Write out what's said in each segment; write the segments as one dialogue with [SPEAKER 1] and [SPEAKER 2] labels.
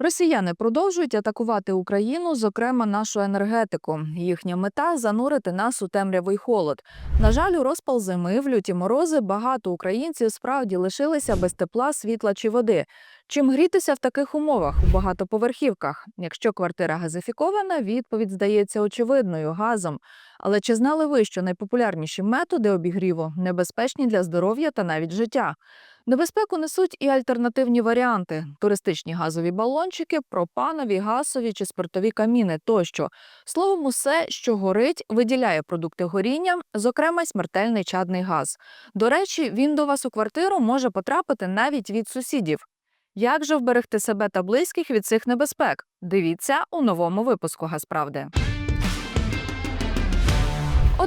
[SPEAKER 1] Росіяни продовжують атакувати Україну, зокрема нашу енергетику. Їхня мета занурити нас у темрявий холод. На жаль, у розпал зими в люті морози багато українців справді лишилися без тепла, світла чи води. Чим грітися в таких умовах у багатоповерхівках? Якщо квартира газифікована, відповідь здається очевидною газом. Але чи знали ви, що найпопулярніші методи обігріву небезпечні для здоров'я та навіть життя? Небезпеку несуть і альтернативні варіанти: туристичні газові балончики, пропанові, газові чи спиртові каміни тощо. Словом, усе, що горить, виділяє продукти горіння, зокрема смертельний чадний газ. До речі, він до вас у квартиру може потрапити навіть від сусідів. Як же вберегти себе та близьких від цих небезпек? Дивіться у новому випуску Газправди.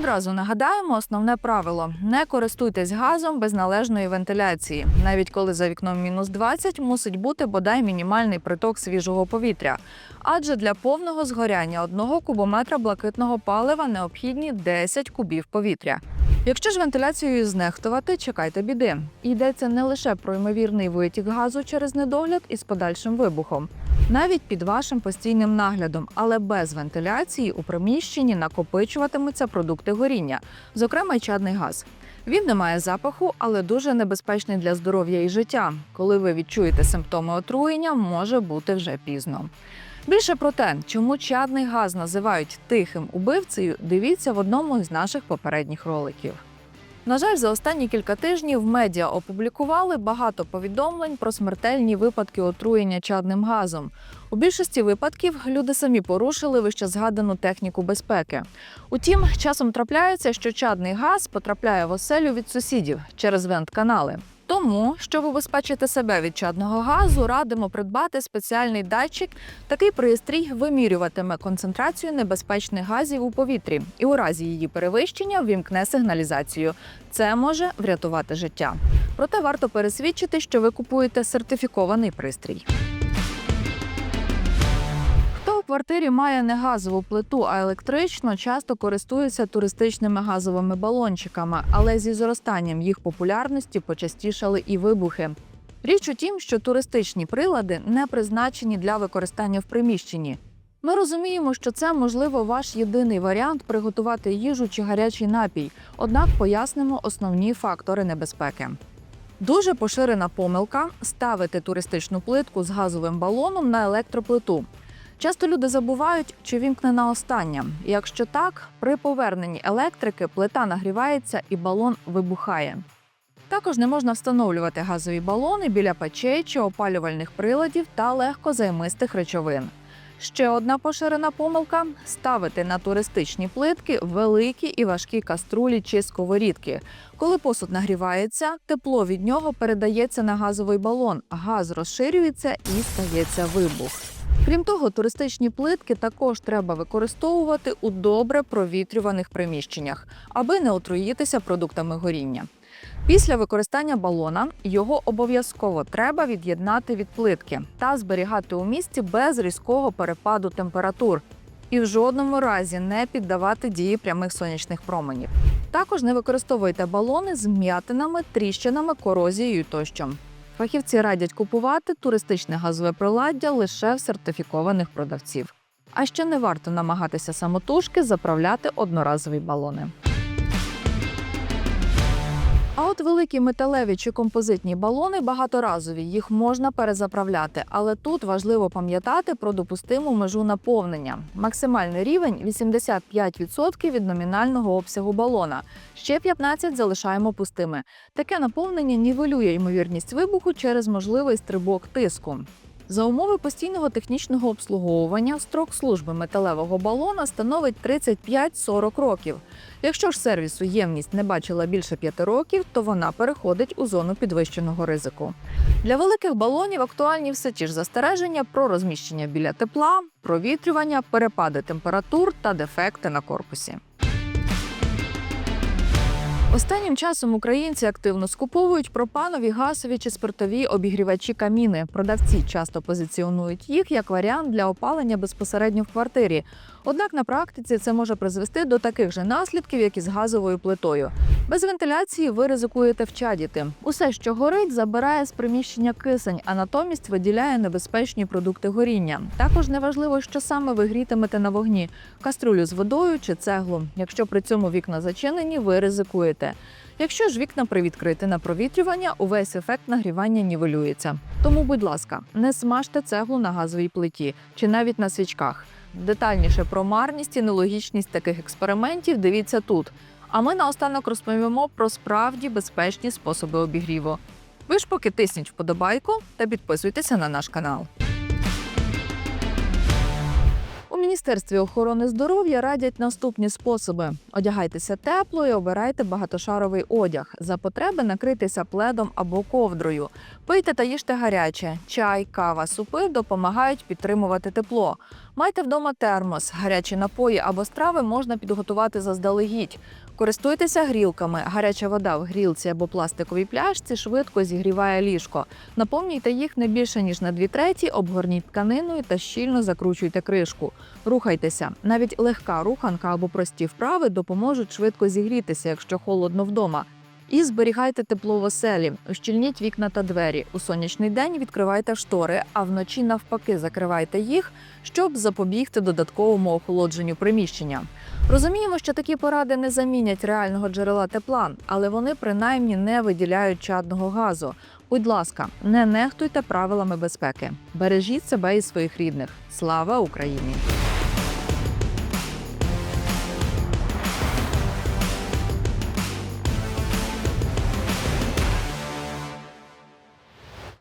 [SPEAKER 1] Одразу нагадаємо основне правило: не користуйтесь газом без належної вентиляції. Навіть коли за вікном мінус 20, мусить бути бодай мінімальний приток свіжого повітря. Адже для повного згоряння одного кубометра блакитного палива необхідні 10 кубів повітря. Якщо ж вентиляцією знехтувати, чекайте біди. Йдеться не лише про ймовірний витік газу через недогляд із подальшим вибухом, навіть під вашим постійним наглядом, але без вентиляції у приміщенні накопичуватимуться продукти горіння, зокрема й чадний газ. Він не має запаху, але дуже небезпечний для здоров'я і життя. Коли ви відчуєте симптоми отруєння, може бути вже пізно. Більше про те, чому чадний газ називають тихим убивцею, дивіться в одному з наших попередніх роликів. На жаль, за останні кілька тижнів медіа опублікували багато повідомлень про смертельні випадки отруєння чадним газом. У більшості випадків люди самі порушили вище згадану техніку безпеки. Утім, часом трапляється, що чадний газ потрапляє в оселю від сусідів через вент-канали. Тому, щоб убезпечити себе від чадного газу, радимо придбати спеціальний датчик. Такий пристрій вимірюватиме концентрацію небезпечних газів у повітрі і у разі її перевищення ввімкне сигналізацію. Це може врятувати життя. Проте варто пересвідчити, що ви купуєте сертифікований пристрій. Квартирі має не газову плиту, а електричну, часто користується туристичними газовими балончиками, але зі зростанням їх популярності почастішали і вибухи. Річ у тім, що туристичні прилади не призначені для використання в приміщенні. Ми розуміємо, що це можливо ваш єдиний варіант приготувати їжу чи гарячий напій, однак пояснимо основні фактори небезпеки. Дуже поширена помилка ставити туристичну плитку з газовим балоном на електроплиту. Часто люди забувають, чи вімкнена остання. Якщо так, при поверненні електрики плита нагрівається і балон вибухає. Також не можна встановлювати газові балони біля печей чи опалювальних приладів та легкозаймистих речовин. Ще одна поширена помилка ставити на туристичні плитки великі і важкі каструлі чи сковорідки. Коли посуд нагрівається, тепло від нього передається на газовий балон, газ розширюється і стається вибух. Крім того, туристичні плитки також треба використовувати у добре провітрюваних приміщеннях, аби не отруїтися продуктами горіння. Після використання балона його обов'язково треба від'єднати від плитки та зберігати у місці без різкого перепаду температур. І в жодному разі не піддавати дії прямих сонячних променів. Також не використовуйте балони з м'ятинами, тріщинами, корозією тощо. Фахівці радять купувати туристичне газове приладдя лише в сертифікованих продавців. А ще не варто намагатися самотужки заправляти одноразові балони. А от великі металеві чи композитні балони багаторазові, їх можна перезаправляти, але тут важливо пам'ятати про допустиму межу наповнення. Максимальний рівень 85% від номінального обсягу балона. Ще 15% залишаємо пустими. Таке наповнення нівелює ймовірність вибуху через можливий стрибок тиску. За умови постійного технічного обслуговування строк служби металевого балона становить 35-40 років. Якщо ж сервісу ємність не бачила більше 5 років, то вона переходить у зону підвищеного ризику. Для великих балонів актуальні все ті ж застереження про розміщення біля тепла, провітрювання, перепади температур та дефекти на корпусі. Останнім часом українці активно скуповують пропанові газові чи спиртові обігрівачі каміни. Продавці часто позиціонують їх як варіант для опалення безпосередньо в квартирі. Однак на практиці це може призвести до таких же наслідків, як і з газовою плитою. Без вентиляції ви ризикуєте вчадіти. Усе, що горить, забирає з приміщення кисень, а натомість виділяє небезпечні продукти горіння. Також неважливо, що саме ви грітимете на вогні каструлю з водою чи цеглу. Якщо при цьому вікна зачинені, ви ризикуєте. Якщо ж вікна привідкриті на провітрювання, увесь ефект нагрівання нівелюється. Тому, будь ласка, не смажте цеглу на газовій плиті чи навіть на свічках. Детальніше про марність і нелогічність таких експериментів дивіться тут. А ми наостанок розповімо про справді безпечні способи обігріву. Ви ж поки тисніть вподобайку та підписуйтеся на наш канал. Міністерстві охорони здоров'я радять наступні способи: одягайтеся тепло і обирайте багатошаровий одяг. За потреби накритися пледом або ковдрою. Пийте та їжте гаряче. Чай, кава, супи допомагають підтримувати тепло. Майте вдома термос, гарячі напої або страви можна підготувати заздалегідь. Користуйтеся грілками. Гаряча вода в грілці або пластиковій пляшці швидко зігріває ліжко. Наповнюйте їх не більше ніж на дві треті, обгорніть тканиною та щільно закручуйте кришку. Рухайтеся. Навіть легка руханка або прості вправи допоможуть швидко зігрітися, якщо холодно вдома. І зберігайте тепло в оселі, ущільніть вікна та двері. У сонячний день відкривайте штори, а вночі навпаки закривайте їх, щоб запобігти додатковому охолодженню приміщення. Розуміємо, що такі поради не замінять реального джерела тепла, але вони принаймні не виділяють чадного газу. Будь ласка, не нехтуйте правилами безпеки. Бережіть себе і своїх рідних. Слава Україні!